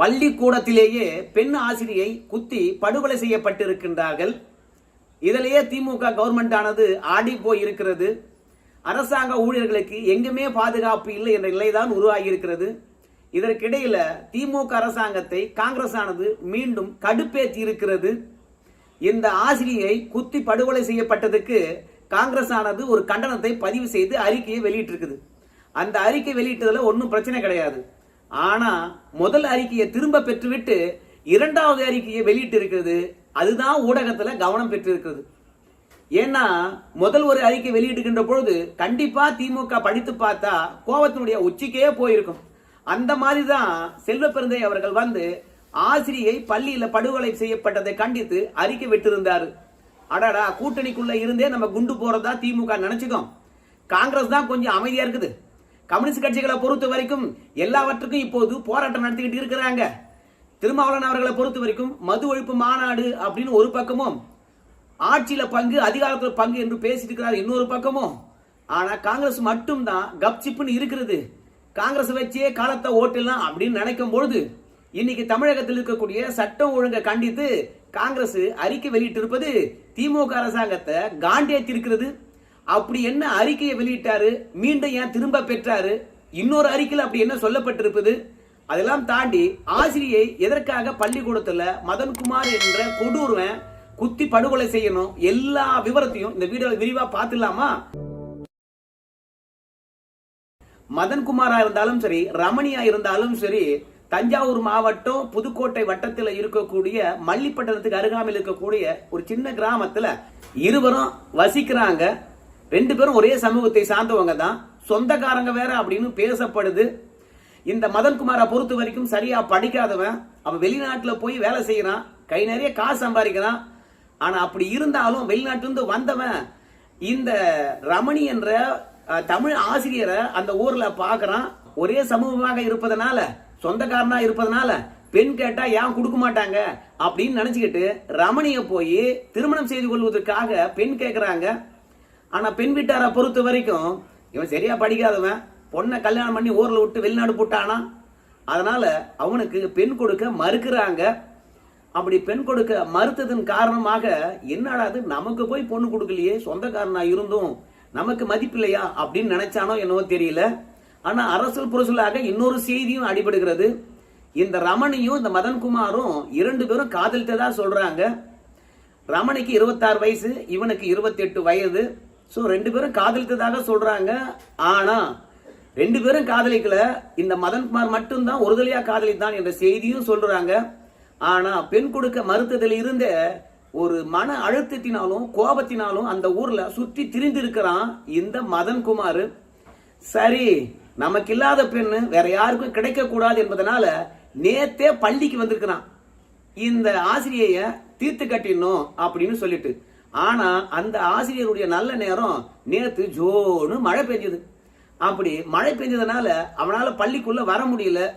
பள்ளிக்கூடத்திலேயே பெண் ஆசிரியை குத்தி படுகொலை செய்யப்பட்டிருக்கின்றார்கள். இதிலேயே திமுக கவர்மெண்ட் ஆனது ஆடி போய் இருக்கிறது அரசாங்க ஊழியர்களுக்கு எங்குமே பாதுகாப்பு இல்லை என்ற நிலைதான் உருவாகி இருக்கிறது இதற்கிடையில திமுக அரசாங்கத்தை காங்கிரஸ் ஆனது மீண்டும் கடுப்பேற்றி இருக்கிறது இந்த ஆசிரியை குத்தி படுகொலை செய்யப்பட்டதுக்கு காங்கிரஸ் ஆனது ஒரு கண்டனத்தை பதிவு செய்து அறிக்கையை வெளியிட்டிருக்குது. அந்த அறிக்கை வெளியிட்டதுல ஒன்றும் பிரச்சனை கிடையாது. ஆனா முதல் அறிக்கையை திரும்ப பெற்றுவிட்டு இரண்டாவது அறிக்கையை வெளியிட்டு இருக்கிறது அதுதான் ஊடகத்துல கவனம் பெற்றிருக்கிறது. ஏன்னா முதல் ஒரு அறிக்கை வெளியிடுகின்ற பொழுது கண்டிப்பா திமுக படித்து பார்த்தா கோபத்தினுடைய உச்சிக்கே போயிருக்கும். அந்த மாதிரி தான் செல்வ பெருந்தை அவர்கள் வந்து ஆசிரியை பள்ளியில படுகொலை செய்யப்பட்டதை கண்டித்து அறிக்கை விட்டிருந்தாரு. அடடா கூட்டணிக்குள்ள இருந்தே நம்ம குண்டு போறதா திமுக நினைச்சுக்கோம். காங்கிரஸ் தான் கொஞ்சம் அமைதியா இருக்குது. கம்யூனிஸ்ட் கட்சிகளை பொறுத்த வரைக்கும் எல்லாவற்றுக்கும் இப்போது போராட்டம் நடத்திக்கிட்டு இருக்கிறாங்க. திருமாவளவன் அவர்களை பொறுத்த வரைக்கும் மது ஒழிப்பு மாநாடு அப்படின்னு ஒரு பக்கமும் ஆட்சியில பங்கு அதிகாரத்தில் பங்கு என்று பேசிட்டு இருக்கிறார் இன்னொரு பக்கமும். ஆனா காங்கிரஸ் மட்டும்தான் கப்சிப்புன்னு இருக்கிறது. காங்கிரஸ் வச்சே காலத்தை ஓட்டலாம் அப்படின்னு நினைக்கும் பொழுது இன்னைக்கு தமிழகத்தில் இருக்கக்கூடிய சட்டம் ஒழுங்கை கண்டித்து காங்கிரஸ் அறிக்கை வெளியிட்டிருப்பது திமுக அரசாங்கத்தை காண்டேத்தி இருக்கிறது அப்படி என்ன அறிக்கையை வெளியிட்டாரு? மீண்டும் ஏன் திரும்ப பெற்றாரு? இன்னொரு அறிக்கையில் அப்படி என்ன சொல்லப்பட்டிருப்பது? அதெல்லாம் தாண்டி ஆசிரியை எதற்காக பள்ளிக்கூடத்தில் மதன்குமார் என்ற கொடூர்வன் குத்தி படுகொலை செய்யணும்? எல்லா விவரத்தையும் இந்த வீடியோ விரிவா பார்த்துலாமா மதன்குமாரா இருந்தாலும் சரி ரமணியா இருந்தாலும் சரி தஞ்சாவூர் மாவட்டம் புதுக்கோட்டை வட்டத்தில் இருக்கக்கூடிய மல்லிப்பட்டணத்துக்கு அருகாமையில் இருக்கக்கூடிய ஒரு சின்ன கிராமத்தில் இருவரும் வசிக்கிறாங்க. ரெண்டு பேரும் ஒரே சமூகத்தை சார்ந்தவங்க தான். சொந்தக்காரங்க வேற அப்படின்னு பேசப்படுது. இந்த மதன்குமாரை பொறுத்த வரைக்கும் சரியா படிக்காதவன். அவன் வெளிநாட்டில் போய் வேலை செய்யறான். கை நிறைய காசு சம்பாதிக்கிறான். ஆனா அப்படி இருந்தாலும் வெளிநாட்டிலிருந்து வந்தவன் இந்த ரமணி என்ற தமிழ் ஆசிரியரை அந்த ஊர்ல பாக்குறான். ஒரே சமூகமாக இருப்பதனால சொந்தக்காரனா இருப்பதனால பெண் கேட்டா ஏன் கொடுக்க மாட்டாங்க அப்படின்னு நினைச்சுக்கிட்டு ரமணிய போய் திருமணம் செய்து கொள்வதற்காக பெண் கேட்கிறாங்க ஆனால் பெண் வீட்டாரை பொறுத்த வரைக்கும் இவன் சரியா படிக்காதவன். பொண்ணை கல்யாணம் பண்ணி ஊரில் விட்டு வெளிநாடு போட்டானா? அதனால அவனுக்கு பெண் கொடுக்க மறுக்கிறாங்க. அப்படி பெண் கொடுக்க மறுத்ததன் காரணமாக என்னடாது நமக்கு போய் பொண்ணு கொடுக்கலையே சொந்தக்காரனா இருந்தும் நமக்கு மதிப்பில்லையா அப்படின்னு நினைச்சானோ என்னவோ தெரியல. ஆனா அரசல் புரசலாக இன்னொரு செய்தியும் அடிபடுகிறது. இந்த ரமணியும் இந்த மதன்குமாரும் இரண்டு பேரும் காதலித்ததா சொல்றாங்க. ரமணிக்கு இருபத்தாறு வயசு இவனுக்கு இருபத்தெட்டு வயது. ஸோ ரெண்டு பேரும் காதலித்ததாக சொல்றாங்க. ஆனா ரெண்டு பேரும் காதலிக்கல. இந்த மதன்குமார் மட்டும்தான் ஒருதலையா காதலித்தான் என்ற செய்தியும் சொல்றாங்க. ஆனா பெண் கொடுக்க மறுத்ததில் இருந்த ஒரு மன அழுத்தத்தினாலும் கோபத்தினாலும் அந்த ஊர்ல சுற்றி திரிந்திருக்கிறான் இந்த மதன்குமார். சரி நமக்கு இல்லாத பெண்ணு வேற யாருக்கும் கிடைக்க கூடாது என்பதனால நேத்தே பள்ளிக்கு வந்திருக்கிறான். இந்த ஆசிரியைய தீர்த்து கட்டிடணும் அப்படின்னு சொல்லிட்டு. ஆனா அந்த ஆசிரியருடைய நல்ல நேரம் நேற்று ஜோன்னு மழை பெஞ்சது. அப்படி மழை பெஞ்சதுனால அவனால பள்ளிக்குள்ள வர முடியல.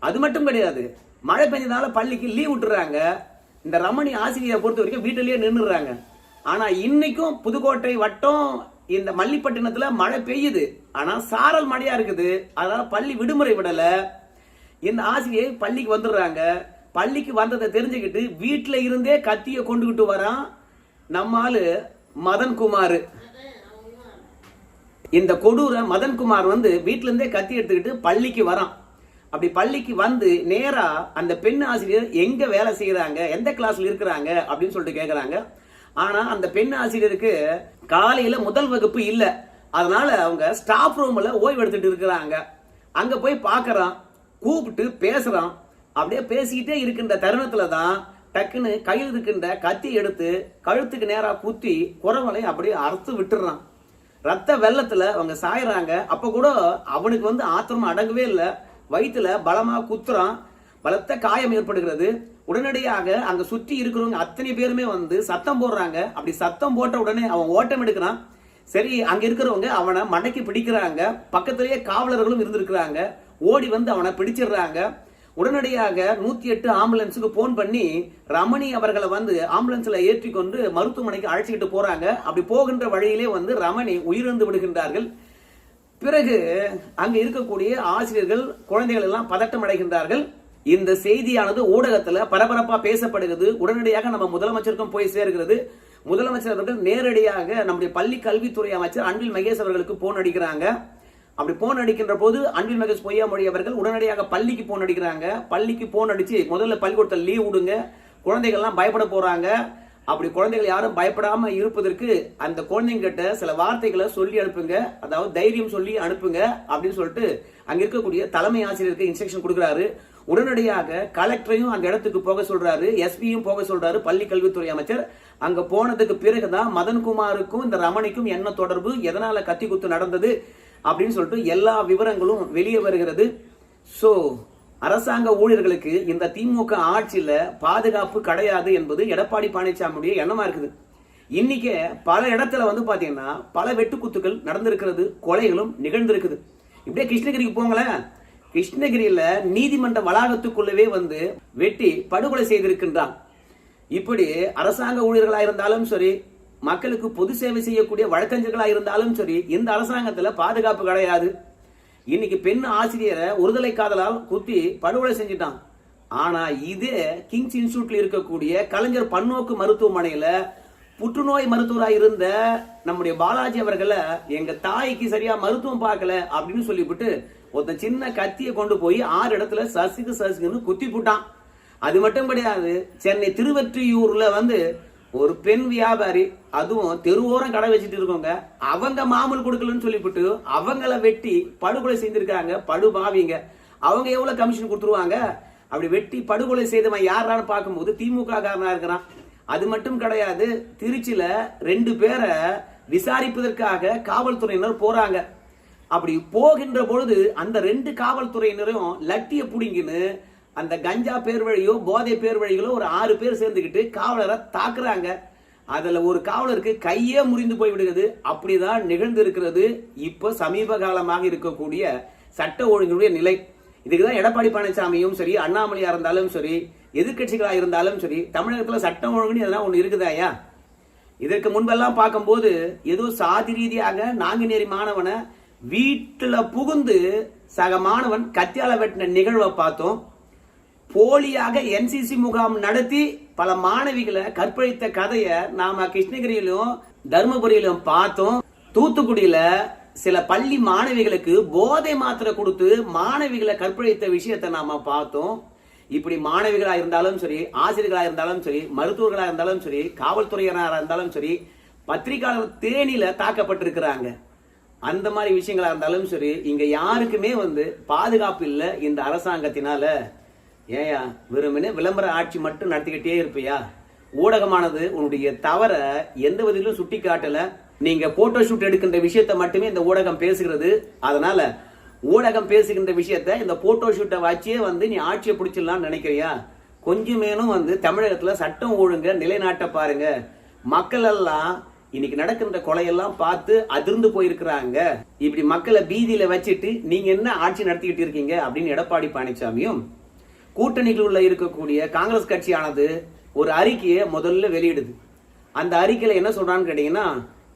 அது மட்டும் கிடையாது. மழை பெஞ்சதுனால பள்ளிக்கு லீவ் விட்டுறாங்க. இந்த ரமணி ஆசிரியரை பொறுத்த வரைக்கும் வீட்டிலேயே நின்றுடுறாங்க ஆனா இன்னைக்கும் புதுக்கோட்டை வட்டம் இந்த மல்லிப்பட்டினத்துல மழை பெய்யுது. ஆனா சாரல் மழையா இருக்குது. அதனால பள்ளி விடுமுறை விடல. இந்த ஆசிரியை பள்ளிக்கு வந்துடுறாங்க. பள்ளிக்கு வந்ததை தெரிஞ்சுக்கிட்டு வீட்டில் இருந்தே கத்திய கொண்டுகிட்டு வரான். நம்ம ஆளு மதன்குமார். இந்த கொடூர மதன்குமார் வந்து வீட்டிலேருந்தே கத்தி எடுத்துக்கிட்டு பள்ளிக்கு வரான். அப்படி பள்ளிக்கு வந்து நேராக அந்த பெண் ஆசிரியர் எங்கே வேலை செய்கிறாங்க எந்த கிளாஸில் இருக்கிறாங்க அப்படின்னு சொல்லிட்டு கேட்குறாங்க ஆனால் அந்த பெண் ஆசிரியருக்கு காலையில் முதல் வகுப்பு இல்லை. அதனால அவங்க ஸ்டாஃப் ரூமில் ஓய்வு எடுத்துட்டு இருக்கிறாங்க. அங்கே போய் பார்க்குறான் கூப்பிட்டு பேசுகிறான் அப்படியே பேசிக்கிட்டே இருக்கின்ற தருணத்தில் தான் டக்குன்னு கையில் இருக்கின்ற கத்தி எடுத்து கழுத்துக்கு நேராக குத்தி குறவனை அப்படியே அறுத்து விட்டுறான். ரத்த வெள்ளத்துல அவங்க சாயறாங்க. அப்ப கூட அவனுக்கு வந்து ஆத்திரம் அடங்கவே இல்லை. வயிற்றுல பலமா குத்துறான். பலத்த காயம் ஏற்படுகிறது. உடனடியாக அங்க சுற்றி இருக்கிறவங்க அத்தனை பேருமே வந்து சத்தம் போடுறாங்க. அப்படி சத்தம் போட்ட உடனே அவன் ஓட்டம் எடுக்கிறான். சரி அங்க இருக்கிறவங்க அவனை மடக்கி பிடிக்கிறாங்க. பக்கத்திலேயே காவலர்களும் இருந்திருக்கிறாங்க. ஓடி வந்து அவனை பிடிச்சிடுறாங்க. உடனடியாக நூத்தி எட்டு ஆம்புலன்ஸுக்கு போன் பண்ணி ரமணி அவர்களை வந்து ஆம்புலன்ஸ்ல ஏற்றி கொண்டு மருத்துவமனைக்கு அழைச்சிக்கிட்டு போறாங்க. அப்படி போகின்ற வழியிலே வந்து ரமணி உயிரிழந்து விடுகின்றார்கள். பிறகு அங்கு இருக்கக்கூடிய ஆசிரியர்கள் குழந்தைகள் எல்லாம் பதட்டம் அடைகின்றார்கள். இந்த செய்தியானது ஊடகத்துல பரபரப்பா பேசப்படுகிறது. உடனடியாக நம்ம முதலமைச்சருக்கும் போய் சேர்கிறது. முதலமைச்சர் அவர்கள் நேரடியாக நம்முடைய பள்ளி கல்வித்துறை அமைச்சர் அன்பில் மகேஷ் அவர்களுக்கு போன் அடிக்கிறாங்க. அப்படி போன் அடிக்கின்ற போது அன்பில் மகேஷ் பொய்யாமொழி அவர்கள் உடனடியாக பள்ளிக்கு போன் அடிக்கிறாங்க. பள்ளிக்கு போன் அடிச்சு முதல்ல பள்ளிக்கூடத்தில் லீவ் விடுங்க. குழந்தைகள்லாம் பயப்பட போறாங்க. அப்படி குழந்தைகள் யாரும் பயப்படாம இருப்பதற்கு அந்த குழந்தைங்கிட்ட சில வார்த்தைகளை சொல்லி அனுப்புங்க. அதாவது தைரியம் சொல்லி அனுப்புங்க அப்படின்னு சொல்லிட்டு அங்க இருக்கக்கூடிய தலைமை ஆசிரியருக்கு இன்ஸ்ட்ரக்ஷன் கொடுக்குறாரு. உடனடியாக கலெக்டரையும் அந்த இடத்துக்கு போக சொல்றாரு. எஸ்பியும் போக சொல்றாரு. பள்ளி கல்வித்துறை அமைச்சர். அங்க போனதுக்கு பிறகுதான் மதன்குமாருக்கும் இந்த ரமணிக்கும் என்ன தொடர்பு? எதனால கத்தி குத்து நடந்தது? அப்படின்னு சொல்லிட்டு எல்லா விவரங்களும் வெளியே வருகிறது. ஸோ அரசாங்க ஊழியர்களுக்கு இந்த திமுக ஆட்சியில பாதுகாப்பு கிடையாது என்பது எடப்பாடி பழனிசாமியுடைய எண்ணமா இருக்குது. இன்னைக்கு பல இடத்துல வந்து பாத்தீங்கன்னா பல வெட்டுக்குத்துக்கள் நடந்திருக்கிறது கொலைகளும் நிகழ்ந்திருக்குது. இப்படியே கிருஷ்ணகிரிக்கு போங்களேன். கிருஷ்ணகிரியில நீதிமன்ற வளாகத்துக்குள்ளவே வந்து வெட்டி படுகொலை செய்திருக்கின்றான். இப்படி அரசாங்க ஊழியர்களாக இருந்தாலும் சரி மக்களுக்கு பொது சேவை செய்யக்கூடிய வழக்கறிஞர்களா இருந்தாலும் சரி இந்த அரசாங்கத்துல பாதுகாப்பு கிடையாது. இன்னைக்கு பெண் ஆசிரியரை ஒருதலை காதலால் குத்தி படுகொலை செஞ்சிட்டான். ஆனா இதே கிங்ஸ் இன்ஸ்டியூட்ல இருக்கக்கூடிய கலைஞர் பன்னோக்கு மருத்துவமனையில புற்றுநோய் மருத்துவராக இருந்த நம்முடைய பாலாஜி அவர்களை எங்க தாய்க்கு சரியா மருத்துவம் பார்க்கல அப்படின்னு சொல்லிவிட்டு ஒருத்தன் சின்ன கத்தியை கொண்டு போய் ஆறு இடத்துல சசுக்கு சசுக்குன்னு குத்தி போட்டான். அது மட்டும் கிடையாது சென்னை திருவற்றியூர்ல வந்து ஒரு பெண் வியாபாரி அதுவும் தெருவோரம் கடை வச்சுட்டு இருக்கவங்க அவங்க மாமூல் கொடுக்கலன்னு சொல்லிவிட்டு அவங்கள வெட்டி படுகொலை செய்திருக்காங்க படுபாவிங்க. அவங்க எவ்வளவு கமிஷன் கொடுத்துருவாங்க? அப்படி வெட்டி படுகொலை செய்தவன் யாரான்னு பார்க்கும்போது திமுக காரனா இருக்கிறான். அது மட்டும் கிடையாது திருச்சியில ரெண்டு பேரை விசாரிப்பதற்காக காவல்துறையினர் போறாங்க. அப்படி போகின்ற பொழுது அந்த ரெண்டு காவல்துறையினரையும் லட்டிய புடிங்கின்னு அந்த கஞ்சா பேர் வழியோ போதை பேர் வழிகளோ ஒரு ஆறு பேர் சேர்ந்துக்கிட்டு காவலரை தாக்குறாங்க. அதில் ஒரு காவலருக்கு கையே முறிந்து போய் விடுகிறது அப்படிதான் நிகழ்ந்து இருக்கிறது இப்போ சமீப காலமாக இருக்கக்கூடிய சட்ட ஒழுங்கினுடைய நிலை. இதுக்கு தான் எடப்பாடி பழனிசாமியும் சரி அண்ணாமலையாக இருந்தாலும் சரி எதிர்கட்சிகளாக இருந்தாலும் சரி தமிழகத்தில் சட்டம் ஒழுங்குன்னு எதனா ஒன்று இருக்குதாயா இதற்கு முன்பெல்லாம் பார்க்கும்போது ஏதோ சாதி ரீதியாக நாங்குநேரி மாணவனை வீட்டில் புகுந்து சக மாணவன் கத்தியால வெட்டின நிகழ்வை பார்த்தோம். போலியாக என்சிசி முகாம் நடத்தி பல மாணவிகளை கற்பழித்த கதையை நாம கிருஷ்ணகிரியிலும் தருமபுரியிலும் பார்த்தோம். தூத்துக்குடியில சில பள்ளி மாணவிகளுக்கு போதை மாத்திரை கொடுத்து மாணவிகளை கற்பழித்த விஷயத்தை நாம பார்த்தோம். இப்படி மாணவிகளா இருந்தாலும் சரி ஆசிரியர்களா இருந்தாலும் சரி மருத்துவர்களா இருந்தாலும் சரி காவல்துறையினரா இருந்தாலும் சரி பத்திரிகையாளர் தேனியில தாக்கப்பட்டிருக்கிறாங்க. அந்த மாதிரி விஷயங்களா இருந்தாலும் சரி இங்க யாருக்குமே வந்து பாதுகாப்பு இல்லை இந்த அரசாங்கத்தினால. ஏயா வெறுமனே விளம்பர ஆட்சி மட்டும் நடத்திக்கிட்டே இருப்பியா? ஊடகமானது உன்னுடைய தவற எந்த விதத்திலும் சுட்டி காட்டல நீங்க போட்டோ ஷூட் எடுக்கின்ற விஷயத்த மட்டுமே இந்த ஊடகம் பேசுகிறது. அதனால ஊடகம் பேசுகின்ற விஷயத்த இந்த போட்டோ ஷூட்டை வச்சே வந்து நீ ஆட்சியை பிடிச்சிடலாம்னு நினைக்கிறியா? கொஞ்சமேனும் வந்து தமிழகத்துல சட்டம் ஒழுங்க நிலைநாட்ட பாருங்க. மக்கள் எல்லாம் இன்னைக்கு நடக்கின்ற கொலையெல்லாம் பார்த்து அதிர்ந்து போயிருக்கிறாங்க. இப்படி மக்களை பீதியில வச்சுட்டு நீங்க என்ன ஆட்சி நடத்திக்கிட்டு இருக்கீங்க அப்படின்னு எடப்பாடி பழனிசாமியும் கூட்டணிக்குள்ள இருக்கக்கூடிய காங்கிரஸ் கட்சியானது ஒரு அறிக்கையை முதல்ல வெளியிடுது. அந்த அறிக்கையில் என்ன சொல்றான்னு கேட்டீங்கன்னா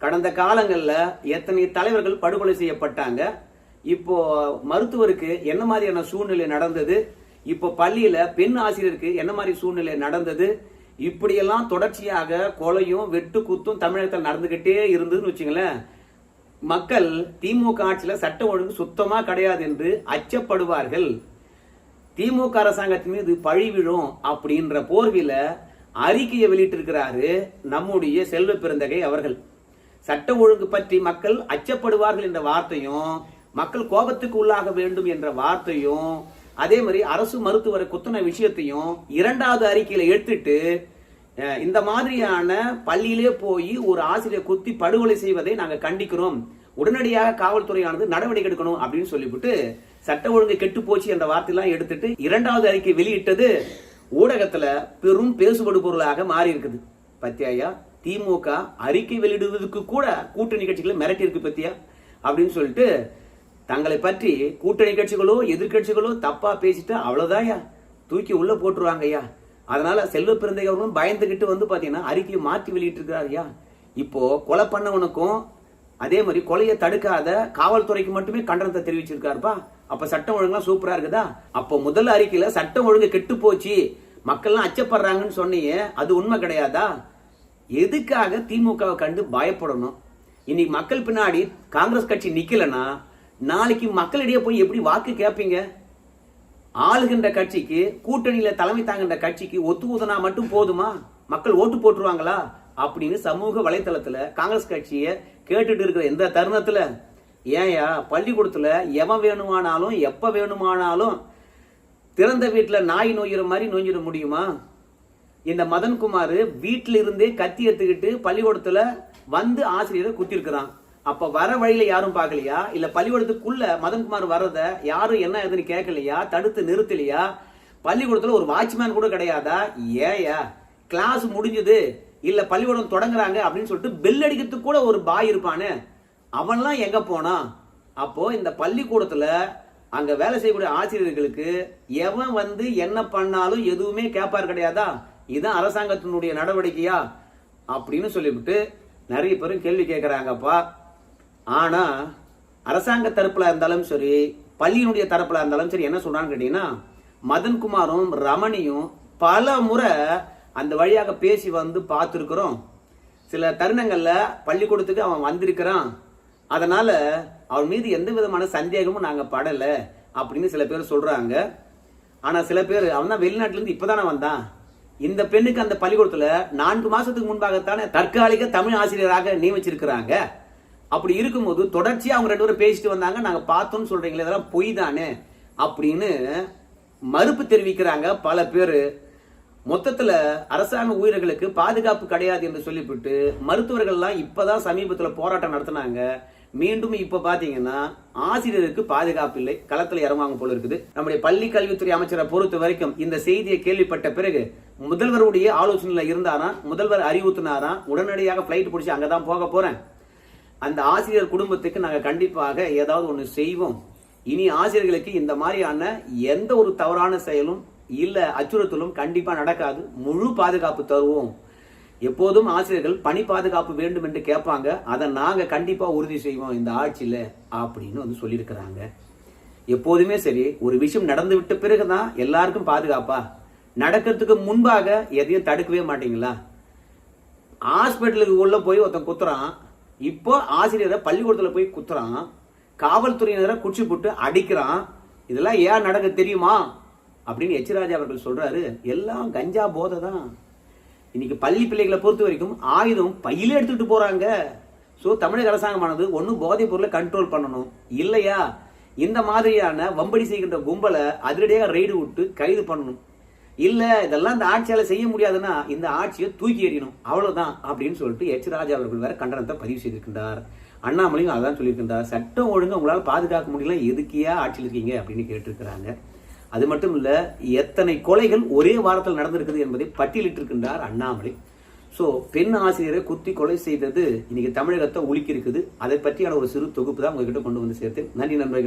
கடந்த காலங்களில் எத்தனை தலைவர்கள் படுகொலை செய்யப்பட்டாங்க இப்போ மருத்துவருக்கு என்ன மாதிரியான சூழ்நிலை நடந்தது இப்போ பள்ளியில பெண் ஆசிரியருக்கு என்ன மாதிரி சூழ்நிலை நடந்தது இப்படியெல்லாம் தொடர்ச்சியாக கொலையும் வெட்டு குத்தும் தமிழகத்தில் நடந்துகிட்டே இருந்ததுன்னு வச்சுங்களேன் மக்கள் திமுக ஆட்சியில் சட்டம் ஒழுங்கு சுத்தமாக கிடையாது என்று அச்சப்படுவார்கள். திமுக அரசாங்கத்தின் மீது பழி விழும் அப்படின்ற போர்வில அறிக்கையை வெளியிட்டிருக்கிறாரு நம்முடைய செல்வ பிறந்தகை அவர்கள். சட்ட ஒழுங்கு பற்றி மக்கள் அச்சப்படுவார்கள் என்ற வார்த்தையும் மக்கள் கோபத்துக்கு உள்ளாக வேண்டும் என்ற வார்த்தையும் அதே மாதிரி அரசு மருத்துவரை குத்தன விஷயத்தையும் இரண்டாவது அறிக்கையில எடுத்துட்டு இந்த மாதிரியான பள்ளியிலே போய் ஒரு ஆசிரியர் குத்தி படுகொலை செய்வதை நாங்கள் கண்டிக்கிறோம். உடனடியாக காவல்துறையானது நடவடிக்கை எடுக்கணும் அப்படின்னு சொல்லிவிட்டு சட்ட ஒழுங்கு கெட்டு போச்சு என்ற வார்த்தையெல்லாம் எடுத்துட்டு இரண்டாவது அறிக்கை வெளியிட்டது ஊடகத்துல பெரும் பேசுபடு பொருளாக மாறி இருக்குது பத்தியாயா திமுக அறிக்கை வெளியிடுவதற்கு கூட கூட்டணி கட்சிகளை மிரட்டி இருக்கு பத்தியா? அப்படின்னு சொல்லிட்டு தங்களை பற்றி கூட்டணி கட்சிகளோ எதிர்கட்சிகளோ தப்பா பேசிட்டு அவ்வளவுதாயா? தூக்கி உள்ள போட்டுருவாங்கய்யா. அதனால செல்வ பிறந்தை அவர்களும் பயந்துகிட்டு வந்து பாத்தீங்கன்னா அறிக்கையை மாற்றி வெளியிட்டு இருக்கிறாருயா இப்போ கொலை பண்ணவனுக்கும் அதே மாதிரி கொலையை தடுக்காத காவல்துறைக்கு மட்டுமே கண்டனத்தை தெரிவிச்சிருக்காருப்பா. அப்ப சட்டம் ஒழுங்கெல்லாம் சூப்பரா இருக்குதா? அப்போ முதல் அறிக்கையில சட்டம் ஒழுங்கு கெட்டு போச்சு. மக்கள்லாம் அச்சப்படுறாங்கன்னு சொன்னீங்க அது உண்மை கிடையாதா? எதுக்காக திமுகவை கண்டு பயப்படணும்? இன்னைக்கு மக்கள் பின்னாடி காங்கிரஸ் கட்சி நிக்கலன்னா நாளைக்கு மக்களிடையே போய் எப்படி வாக்கு கேட்பீங்க ஆளுகின்ற கட்சிக்கு கூட்டணியில தலைமை தாங்குகின்ற கட்சிக்கு ஒத்து ஊதனா மட்டும் போதுமா? மக்கள் ஓட்டு போட்டுருவாங்களா? அப்படின்னு சமூக வலைத்தளத்துல காங்கிரஸ் கட்சியை கேட்டுட்டு இருக்கிற இந்த தருணத்துல ஏன்யா பள்ளிக்கூடத்துல எவன் வேணுமானாலும் எப்ப வேணுமானாலும் திறந்த வீட்டில் நாய் நோயிற மாதிரி நோஞ்சிட முடியுமா? இந்த மதன்குமார் வீட்டில இருந்தே கத்தி எடுத்துக்கிட்டு பள்ளிக்கூடத்துல வந்து ஆசிரியரை குத்திருக்கிறான். அப்ப வர வழியில யாரும் பார்க்கலையா? இல்ல பள்ளிக்கூடத்துக்குள்ள மதன்குமார் வர்றத யாரும் என்ன ஏதுன்னு கேட்கலையா? தடுத்து நிறுத்தலையா? பள்ளிக்கூடத்துல ஒரு வாட்ச்மேன் கூட கிடையாதா? ஏயா கிளாஸ் முடிஞ்சது இல்லை பள்ளிக்கூடம் தொடங்குறாங்க அப்படின்னு சொல்லிட்டு பெல் அடிக்கிறதுக்கு கூட ஒரு பாய் இருப்பானே அவன்லாம் எங்கே போனான் அப்போது இந்த பள்ளிக்கூடத்தில் அங்கே வேலை செய்யக்கூடிய ஆசிரியர்களுக்கு எவன் வந்து என்ன பண்ணாலும் எதுவுமே கேட்பார் கிடையாதா? இதுதான் அரசாங்கத்தினுடைய நடவடிக்கையா? அப்படின்னு சொல்லிவிட்டு நிறைய பேரும் கேள்வி கேட்குறாங்கப்பா ஆனால் அரசாங்க தரப்பில் இருந்தாலும் சரி பள்ளியினுடைய தரப்பில் இருந்தாலும் சரி என்ன சொல்கிறான்னு கேட்டிங்கன்னா மதன்குமாரும் ரமணியும் பல முறை அந்த வழியாக பேசி வந்து பார்த்துருக்குறோம். சில தருணங்களில் பள்ளிக்கூடத்துக்கு அவன் வந்திருக்கிறான். அதனால் அவன் மீது எந்த விதமான சந்தேகமும் நாங்கள் படலை அப்படின்னு சில பேர் சொல்கிறாங்க ஆனால் சில பேர் அவன் தான் வெளிநாட்டிலேருந்து இப்போ தானே வந்தான். இந்த பெண்ணுக்கு அந்த பள்ளிக்கூடத்தில் நான்கு மாதத்துக்கு முன்பாகத்தானே தற்காலிக தமிழ் ஆசிரியராக நியமிச்சிருக்கிறாங்க. அப்படி இருக்கும்போது தொடர்ச்சியாக அவங்க ரெண்டு பேரும் பேசிட்டு வந்தாங்க. நாங்கள் பார்த்தோம்னு சொல்கிறீங்களே இதெல்லாம் பொய் தானே அப்படின்னு மறுப்பு தெரிவிக்கிறாங்க பல பேர். மொத்தத்துல அரசாங்க உயிர்களுக்கு பாதுகாப்பு கிடையாது என்று சொல்லிவிட்டு மருத்துவர்கள்லாம் இப்பதான் சமீபத்துல போராட்டம் நடத்தினாங்க. மீண்டும் இப்ப பாத்தீங்கன்னா ஆசிரியருக்கு பாதுகாப்பு இல்லை. களத்துல இறங்குவாங்க போல இருக்குது. நம்முடைய பள்ளி கல்வித்துறை அமைச்சரை பொறுத்த வரைக்கும் இந்த செய்தியை கேள்விப்பட்ட பிறகு முதல்வருடைய ஆலோசனையில இருந்தாரா முதல்வர் அறிவுறுத்தினாராம் உடனடியாக பிளைட் பிடிச்சி அங்கதான் போக போறேன். அந்த ஆசிரியர் குடும்பத்துக்கு நாங்க கண்டிப்பாக ஏதாவது ஒண்ணு செய்வோம். இனி ஆசிரியர்களுக்கு இந்த மாதிரியான எந்த ஒரு தவறான செயலும் இல்லை அச்சுறுத்தலும் கண்டிப்பாக நடக்காது. முழு பாதுகாப்பு தருவோம். எப்போதும் ஆசிரியர்கள் பணி பாதுகாப்பு வேண்டும் என்று கேட்பாங்க. அதை நாங்கள் கண்டிப்பாக உறுதி செய்வோம் இந்த ஆட்சியில் அப்படின்னு வந்து சொல்லியிருக்கிறாங்க. எப்போதுமே சரி ஒரு விஷயம் நடந்து விட்ட பிறகு தான் எல்லாருக்கும் பாதுகாப்பா? நடக்கிறதுக்கு முன்பாக எதையும் தடுக்கவே மாட்டீங்களா? ஹாஸ்பிட்டலுக்கு உள்ள போய் ஒருத்தன் குத்துறான். இப்போ ஆசிரியரை பள்ளிக்கூடத்தில் போய் குத்துறான். காவல்துறையினரை குச்சி போட்டு அடிக்கிறான். இதெல்லாம் ஏன் நடக்க தெரியுமா? அப்படின்னு எச்ராஜா அவர்கள் சொல்றாரு எல்லாம் கஞ்சா போதை தான். இன்னைக்கு பள்ளி பிள்ளைகளை பொறுத்த வரைக்கும் ஆயுதம் பையில எடுத்துட்டு போறாங்க. ஸோ தமிழக அரசாங்கமானது ஒன்றும் போதைப் பொருளை கண்ட்ரோல் பண்ணணும். இல்லையா? இந்த மாதிரியான வம்படி செய்கின்ற கும்பலை அதிரடியாக ரெய்டு விட்டு கைது பண்ணணும். இல்லை இதெல்லாம் இந்த ஆட்சியால் செய்ய முடியாதுன்னா இந்த ஆட்சியை தூக்கி எறியணும். அவ்வளோதான் அப்படின்னு சொல்லிட்டு எச் ராஜா அவர்கள் வேற கண்டனத்தை பதிவு செய்திருக்கின்றார். அண்ணாமலையும் அதான் சொல்லியிருக்கின்றார். சட்டம் ஒழுங்கு உங்களால் பாதுகாக்க முடியல எதுக்கியா ஆட்சியில் இருக்கீங்க அப்படின்னு கேட்டிருக்கிறாங்க. அது மட்டும் இல்ல எத்தனை கொலைகள் ஒரே வாரத்தில் நடந்திருக்குது என்பதை பட்டியலிட்டிருக்கின்றார் அண்ணாமலை. ஸோ பெண் ஆசிரியரை குத்தி கொலை செய்தது இன்னைக்கு தமிழகத்தை உலுக்கி இருக்குது அதை பற்றியான ஒரு சிறு தொகுப்பு தான் உங்ககிட்ட கொண்டு வந்து சேர்த்தேன். நன்றி நண்பர்கள்.